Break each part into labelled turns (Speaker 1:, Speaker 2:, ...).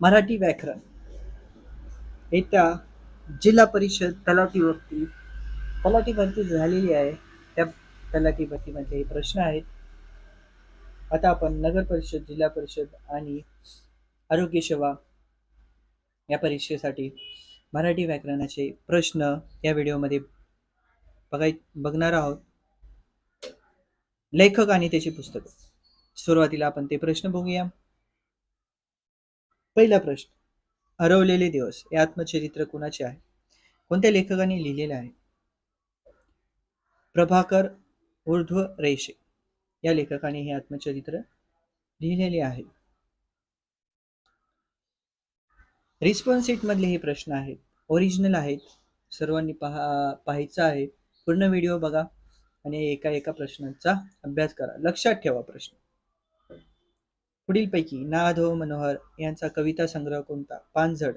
Speaker 1: मराठी व्याकरण. येत्या जिल्हा परिषद तलाठी भरती तलाठी भरती झालेली आहे. त्या तलाठी भरतीमध्ये हे प्रश्न आहेत. आता आपण नगर परिषद जिल्हा परिषद आणि आरोग्य सेवा या परीक्षेसाठी मराठी व्याकरणाचे प्रश्न या व्हिडिओमध्ये बघाय बघणार आहोत. लेखक आणि त्याची पुस्तकं. सुरुवातीला आपण ते प्रश्न बघूया. पहिला प्रश्न. हरवलेले दिवस हे आत्मचरित्र कुणाचे आहे? कोणत्या लेखकाने लिहिलेले आहे? प्रभाकर ऊर्ध्व रेषे. या लेखकाने हे आत्मचरित्र लिहिलेले आहे. रिस्पॉन्स मधले हे प्रश्न आहेत. ओरिजिनल आहेत. सर्वांनी पहा पाहायचं आहे. पूर्ण व्हिडिओ बघा आणि एका एका प्रश्नांचा अभ्यास करा. लक्षात ठेवा प्रश्न. पुढीलपैकी नाधव मनोहर यांचा कविता संग्रह कोणता? पानझड.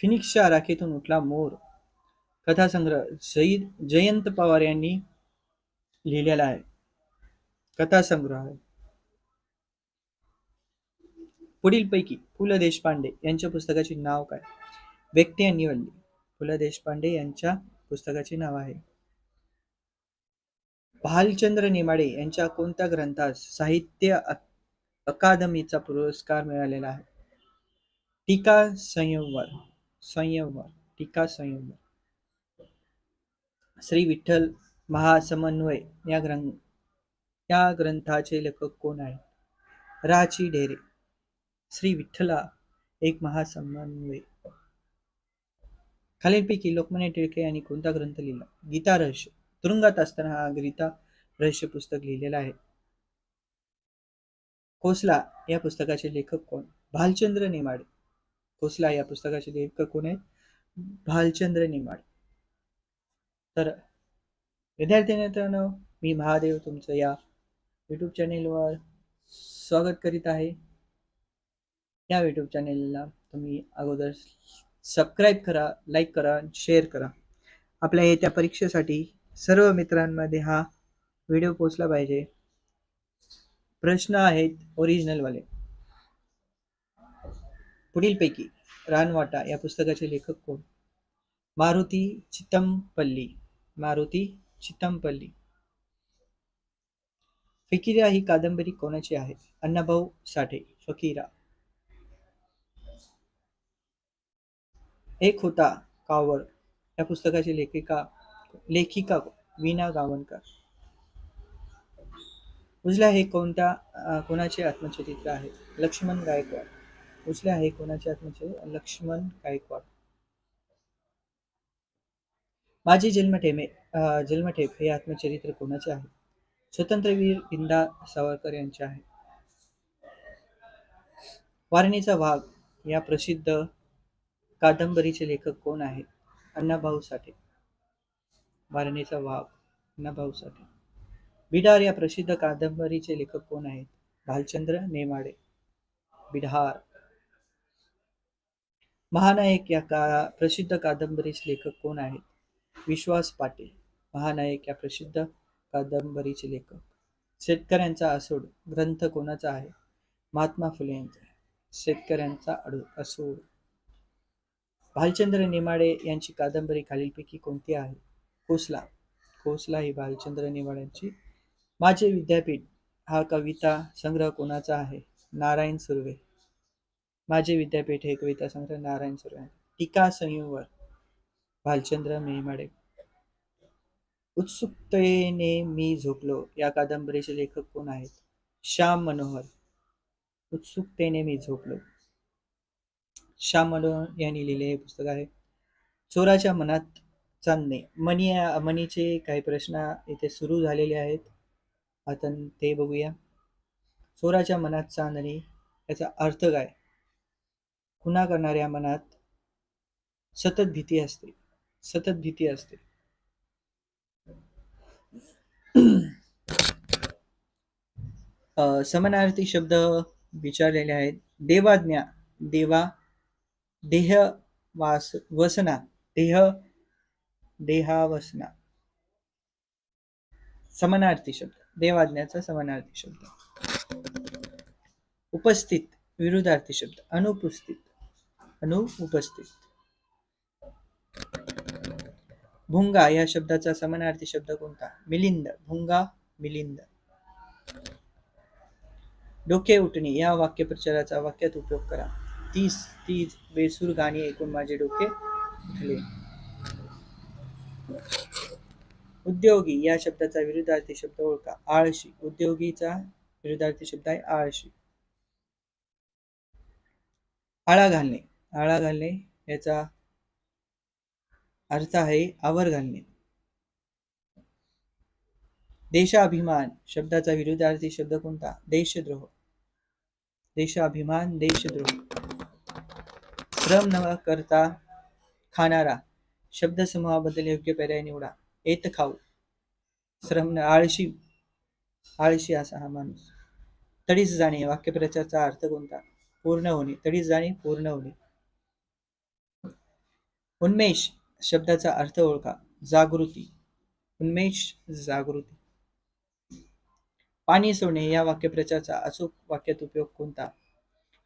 Speaker 1: फिनिक्सच्या राखेतून उठला मोर. कथासंग्रह जयी जयंत पवार यांनी लिहिलेला आहे. कथासंग्रह पुढीलपैकी पु ल देशपांडे यांच्या पुस्तकाचे नाव काय? व्यक्ती आणि निवडली. पु ल देशपांडे यांच्या पुस्तकाचे नाव आहे. भालचंद्र नेमाडे यांच्या कोणत्या ग्रंथास साहित्य अकादमीचा पुरस्कार मिळालेला आहे? टीका संयमवर संयमवर टीका संयमवर. श्री विठ्ठल महासमन्वय या ग्रंथ या ग्रंथाचे लेखक कोण आहे राची ढेरे श्री विठ्ठला एक महासमन्वय. खालीलपैकी लोकमान्य टिळके यांनी कोणता ग्रंथ लिहिला? गीता रहस्य. तुरुंगात असताना हा गीता रहस्य पुस्तक लिहिलेला आहे. खोसला या पुस्तकाचे लेखक कोण? भालचंद्र नेमाडे. खोसला या पुस्तकाचे लेखक कोण आहेत? भालचंद्र नेमाडे. तर विद्यार्थी मित्रांनो मी महादेव तुमचं या यूट्यूब चॅनेलवर स्वागत करीत आहे. या यूट्यूब चॅनेलला तुम्ही अगोदर सबस्क्राईब करा लाईक करा शेअर करा. आपल्या येत्या परीक्षेसाठी सर्व मित्रांमध्ये हा व्हिडिओ पोचला पाहिजे. प्रश्न आहेत ओरिजिनलवाले पुढीलपैकी रानवाटा या पुस्तकाचे लेखक कोण? मारुती चितमपल्ली. मारुती चितमपल्ली. फकिरा ही कादंबरी कोणाची आहे? अण्णाभाऊ साठे फकीरा. एक होता कावड. या पुस्तकाची लेखिका लेखिका वीणा गावणकर. उजला हे कोणत्या कोणाचे आत्मचरित्र आहे? लक्ष्मण गायकवाड. उजला हे कोणाचे आत्मचरित्र? लक्ष्मण गायकवाड. माझी जन्मठेमे जन्मठेप हे आत्मचरित्र कोणाचे आहे? स्वतंत्रवीर इंदा सावरकर यांचे आहे. वारणीचा वाघ या प्रसिद्ध कादंबरीचे लेखक कोण आहेत अण्णाभाऊ साठे. वारणेचा वाघ अण्णाभाऊ भाऊसाठी बिडार या प्रसिद्ध कादंबरीचे लेखक कोण आहेत? भालचंद्र नेमाडे. बिढार. महानायक या का प्रसिद्ध कादंबरीचे लेखक कोण आहेत? विश्वास पाटील. महानायक या प्रसिद्ध कादंबरीचे लेखक. शेतकऱ्यांचा असोड ग्रंथ कोणाचा आहे? महात्मा फुले यांचा आहे. शेतकऱ्यांचा अडू असोड भालचंद्र नेमाडे यांची कादंबरी खालीलपैकी कोणती आहे? कोसला कोसला ही भालचंद्र नेमाड्यांची माझे विद्यापीठ हा कविता संग्रह कोणाचा आहे? नारायण सुर्वे. माझे विद्यापीठ हे कविता संग्रह नारायण सुर्वे टीका संयुवर भालचंद्र मेहमाडे. उत्सुकतेने मी झोपलो. या कादंबरीचे लेखक कोण आहेत? श्याम मनोहर. उत्सुकतेने मी झोपलो. श्याम मनोहर यांनी लिहिले हे पुस्तक आहे. चोराच्या मनात चांदणे मनी मनीचे काही प्रश्न इथे सुरू झालेले आहेत. आपण ते बघूया. चोराच्या मनात चांदणे याचा अर्थ काय? खुना करणाऱ्या मनात सतत भीती असते. सतत भीती असते. समानार्थी शब्द विचारलेले आहेत. देवाज्ञा देवा देह वास वसना देह देहावसना. समानार्थी शब्द. देवाज्ञाचा समानार्थी शब्द. उपस्थित विरुद्धार्थी शब्द. अनुपस्थित. अनुपस्थित. भुंगा या शब्दाचा समानार्थी शब्द कोणता? मिलिंद. भुंगा मिलिंद. डोके उठणे. या वाक्यप्रचाराचा वाक्यात उपयोग करा. तीस तीस बेसूर गाणी ऐकून माझे डोके उठले. उद्योगी या शब्दाचा विरुद्धार्थी शब्द ओळखा. आळशी. उद्योगीचा विरुद्धार्थी शब्द आहे आळशी. आळा घालणे. आळा घालणे याचा अर्थ आहे आवर घालणे. देशाभिमान. शब्दाचा विरुद्धार्थी शब्द कोणता? देशद्रोह. देशाभिमान देशद्रोह. श्रम न करता खाणारा. शब्दसमूहाबद्दल योग्य पर्याय निवडा. येत खाऊ. श्रम आळशी आळशी असा हा माणूस. तडीच जाणे वाक्यप्रचारचा अर्थ कोणता? पूर्ण होणे. तडीच जाणे पूर्ण होणे. उन्मेष शब्दाचा अर्थ ओळखा. जागृती. उन्मेष जागृती. पाणी सोडणे या वाक्यप्रचारचा अचूक वाक्यात उपयोग कोणता?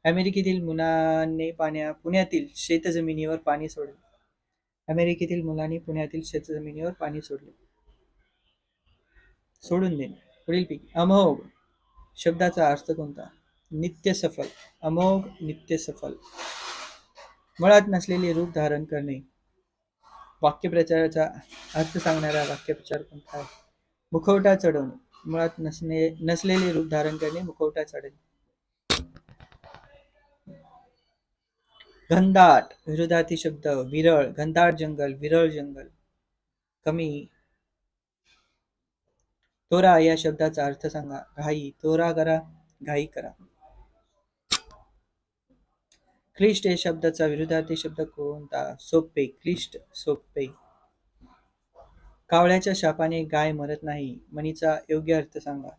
Speaker 1: अमेरिकेतील मुलांनी पाण्या पुण्यातील शेतजमिनीवर पाणी सोडले अमेरिकेतील मुलांनी पुण्यातील शेतजमिनीवर पाणी सोडले. सोडून देणे. पुढील पीक अमोघ शब्दाचा अर्थ कोणता? नित्य सफल. अमोघ नित्य सफल. मुळात नसलेले रूप धारण करणे. वाक्यप्रचाराचा अर्थ सांगणारा वाक्यप्रचार कोणता आहे? मुखवटा चढवणे. मुळात नसणे नसलेले रूप धारण करणे मुखवटा चढवणे घनदाट विरोधार्थी शब्द विरळ घनदाट जंगल विरळ जंगल. कमी. तोरा या शब्दाचा अर्थ सांगा. घाई. तोरा करा घाई करा. क्लिष्ट या शब्दाचा विरुद्धार्थी शब्द कोणता? सोपे क्लिष्ट सोपे कावळ्याच्या शापाने गाय मरत नाही. म्हणीचा योग्य अर्थ सांगा.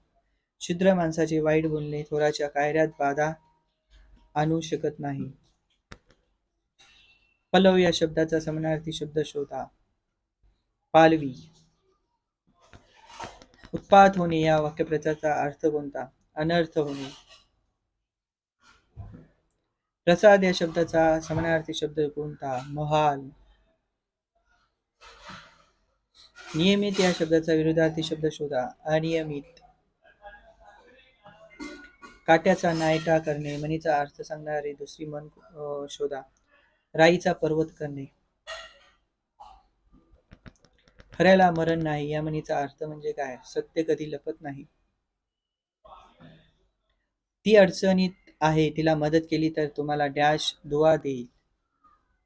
Speaker 1: शुद्र माणसाचे वाईट बोलणे थोराच्या कायऱ्यात बाधा आणू शकत नाही. पलव या शब्दाचा समानार्थी शब्द शोधा. पालवी. उत्पात होणे या वाक्यप्रचाराचा अर्थ कोणता? अनर्थ होणे. प्रसाद या शब्दाचा समानार्थी शब्द कोणता? महाल. नियमित या शब्दाचा विरुद्धार्थी शब्द शोधा. अनियमित. काट्याचा नायटा करणे मनीचा अर्थ सांगणारी दुसरी मन अं, शोधा. राईचा पर्वत करणे. खऱ्याला मरण नाही या म्हणीचा अर्थ म्हणजे काय? सत्य कधी लपत नाही. ती अडचणीत आहे तिला मदत केली तर तुम्हाला डॅश दुवा देईल.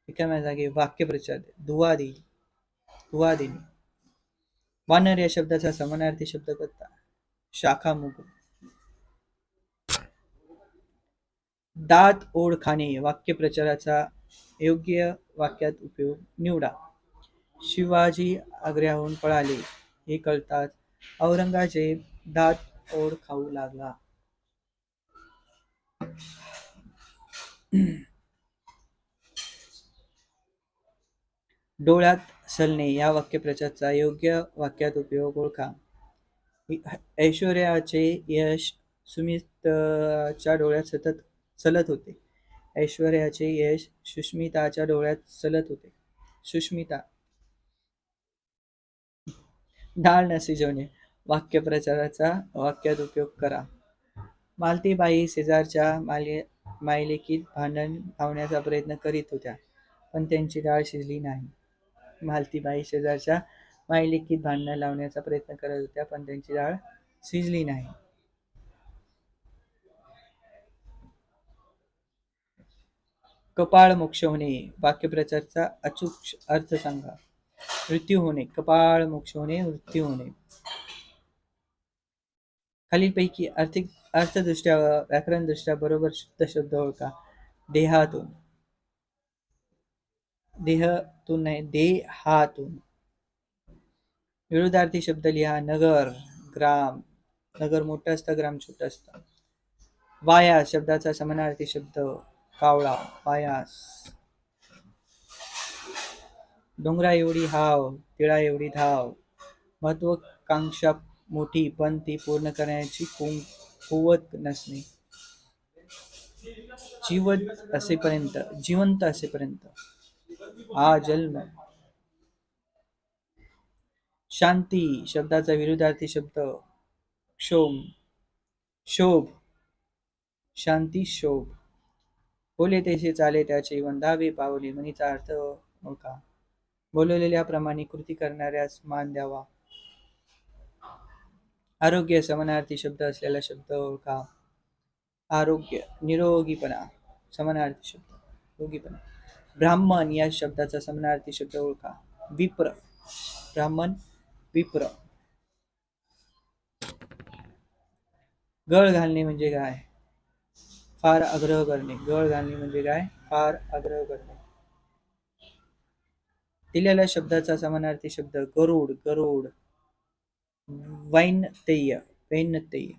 Speaker 1: रिकाम्या जागी वाक्यप्रचार दुवा देईल. दुवा देणे. वानर या शब्दाचा समानार्थी शब्द करता. शाखा मुग. दात ओढ खाणे वाक्यप्रचाराचा योग्य वाक्यात उपयोग निवडा. शिवाजी आग्र्याहून पळाले. हे कळताच औरंगजेब दात ओढ खाऊ लागला. डोळ्यात सलणे या वाक्यप्रचारचा योग्य वाक्यात उपयोग ओळखा. ऐश्वर्याचे यश सुमितच्या डोळ्यात सतत सलत होते. ऐश्वर्याचे यश सुष्मिताच्या डोळ्यात सलत होते. सुष्मिता. डाळ न शिजवणे वाक्यप्रचाराचा वाक्यात उपयोग करा. मालतीबाई शेजारच्या माले मायलेकीत भांडण लावण्याचा प्रयत्न करीत होत्या पण त्यांची डाळ शिजली नाही. मालतीबाई शेजारच्या मायलेकीत भांडण लावण्याचा प्रयत्न करत होत्या पण त्यांची डाळ शिजली नाही. कपाळ मोक्ष होणे. वाक्यप्रचारचा अचूक अर्थ सांगा. मृत्यू होणे. कपाळ मोक्ष होणे मृत्यू होणे. खालीलपैकी आर्थिक अर्थदृष्ट्या व व्याकरणदृष्ट्या बरोबर शुद्ध शब्द ओळखा. देहातून. देहातून नाही देहातून. विरोधार्थी शब्द लिहा. नगर ग्राम. नगर मोठं असतं ग्राम छोटं असतं. वाया शब्दाचा समानार्थी शब्द. कावळा पायास. डोंगरा एवढी हाव तिळा एवढी धाव. महत्वाकांक्षा मोठी पण ती पूर्ण करण्याची कुवत नसणे. जीवत असेपर्यंत जिवंत असेपर्यंत. हा जन्म. शांती शब्दाचा विरुद्धार्थी शब्द. क्षोम शोभ. शांती शोभ. बोले तेचे चाले त्याचे वंदावे पावले म्हणीचा अर्थ हो ओळखा बोलवलेल्याप्रमाणे कृती करणाऱ्यास मान द्यावा. आरोग्य समानार्थी शब्द असलेला शब्द हो ओळखा आरोग्य निरोगीपणा समानार्थी शब्द रोगीपणा ब्राह्मण या शब्दाचा समानार्थी शब्द हो ओळखा विप्र ब्राह्मण विप्र. गळ घालणे म्हणजे काय? फार आग्रह करणे. गळ घालणे म्हणजे काय? फार आग्रह करणे. दिलेल्या शब्दाचा समानार्थी शब्द गरुड गरुड. वैनतेय वैनतेय.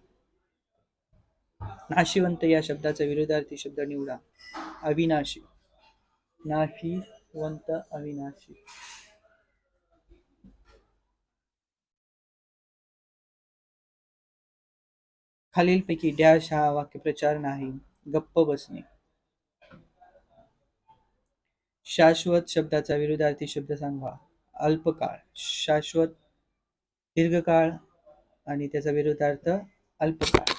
Speaker 1: नाशिवंत या शब्दाचा विरोधार्थी शब्द निवडा. अविनाशी. नाशिवंत अविनाशी. खालीलपैकी डॅश हा वाक्यप्रचार नाही. गप्प बसणे. शाश्वत शब्दाचा विरोधार्थी शब्द सांगा. अल्पकाळ शाश्वत दीर्घकाळ आणि त्याचा विरोधार्थ अल्पकाळ.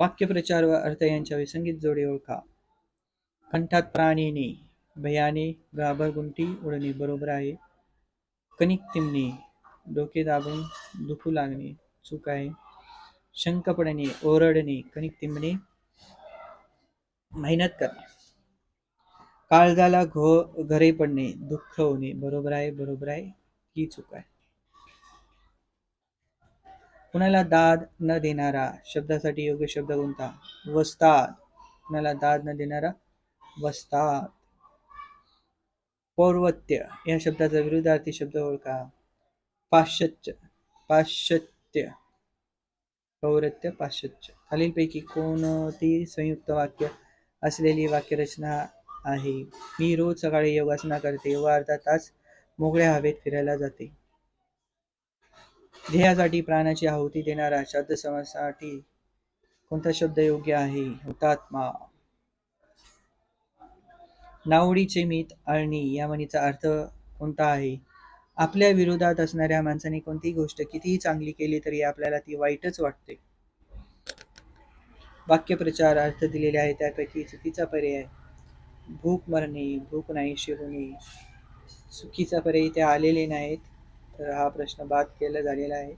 Speaker 1: वाक्यप्रचार व अर्थ यांच्या विसंगीत जोडी ओळखा. कंठात प्राणीने भयाने घाबरगुंटी उडणे बरोबर आहे. कणिक तिमणे डोके दाबून दुखू लागणे चूक आहे. शंक पडणे ओरडणे कणिक तिंबणे मेहनत करणे काळजाला घो घरे पडणे दुःख होणे बरोबर आहे बरोबर आहे ही चूक आहे कुणाला दाद न देणारा शब्दासाठी योग्य शब्द कोणता वस्ताद कुणाला दाद न देणारा वस्ताद पौर्वत्य या शब्दाचा विरुद्धार्थी शब्द ओळखा पाश्चात्य पाश्चात्य पौरत्य पाश्चात्य. खालीलपैकी कोणती संयुक्त वाक्य असलेली वाक्यरचना आहे? मी रोज सकाळी योगासना करते व अर्धा तास मोकळ्या हवेत फिरायला जाते. ध्येयासाठी प्राणाची आहुती देणारा शब्द समासासाठी कोणता शब्द योग्य आहे? हुतात्मा. नावडीचे मीत अळणी या म्हणीचा अर्थ कोणता आहे? आपल्या विरोधात असणाऱ्या माणसाने कोणतीही गोष्ट कितीही चांगली केली तरी आपल्याला ती वाईटच वाटते. वाक्यप्रचार अर्थ दिलेले आहे त्यापैकी चुकीचा पर्याय. भूक मरणे भूक नाहीशी होणे चुकीचा पर्याय ते आलेले नाहीत तर हा प्रश्न बाद केला झालेला आहे.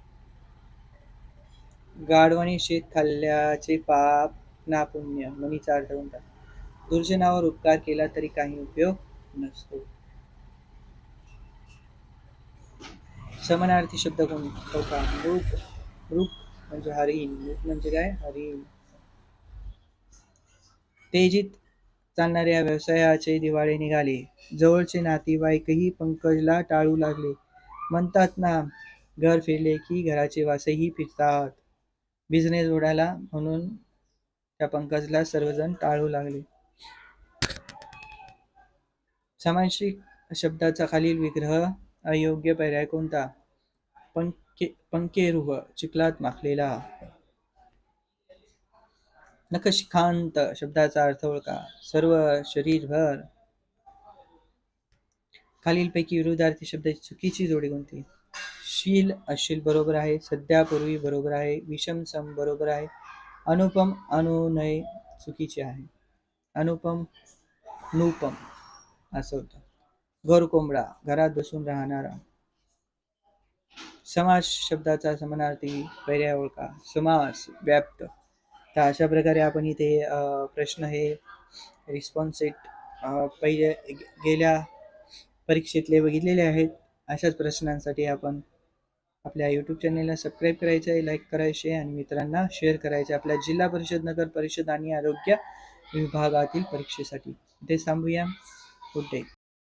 Speaker 1: गाढवाने शेत खाल्ल्याचे पाप ना पुण्य मनीचा अर्थ म्हणतात दुर्जनावर उपकार केला तरी काही उपयोग नसतो. समानार्थी शब्द कोणता रूप. रूप म्हणजे हरिण. रूप म्हणजे काय? हरिण. तेजीत चालणाऱ्या व्यवसायाचे दिवाळे निघाले. जवळचे नातेवाईकही पंकजला टाळू लागले. म्हणतात ना घर फिरले की घराचे वासही फिरतात. बिझनेस उडाला म्हणून त्या पंकजला सर्वजण टाळू लागले. सामाजिक शब्दाचा खालील विग्रह अयोग्य पर्याय कोणता? पंके पंकेरुह चिखलात माखलेला. नखशिखांत शब्दाचा अर्थ ओळखा. सर्व शरीरभर. खालीलपैकी विरुद्धार्थी शब्दाची चुकीची जोडी कोणती? शील अशील बरोबर आहे. सध्या पूर्वी बरोबर आहे. विषम सम बरोबर आहे. अनुपम अनुनय चुकीचे आहे. अनुपम नुपम. असं होतं. घर कोंबडा घरात बसून राहणारा. समास शब्दाचा समानार्थी पर्याय ओळखा. समास व्याप्त. तर अशा प्रकारे आपण इथे प्रश्न हे रिस्पॉन्स सेट पहिले गेल्या परीक्षेतले बघितलेले आहेत. अशाच प्रश्नांसाठी आपण आपल्या यूट्यूब चॅनेलला सबस्क्राईब करायचं आहे लाईक करायचे आणि मित्रांना शेअर करायचे आपल्या जिल्हा परिषद नगर परिषद आणि आरोग्य विभागातील परीक्षेसाठी. इथे थांबूया. Good day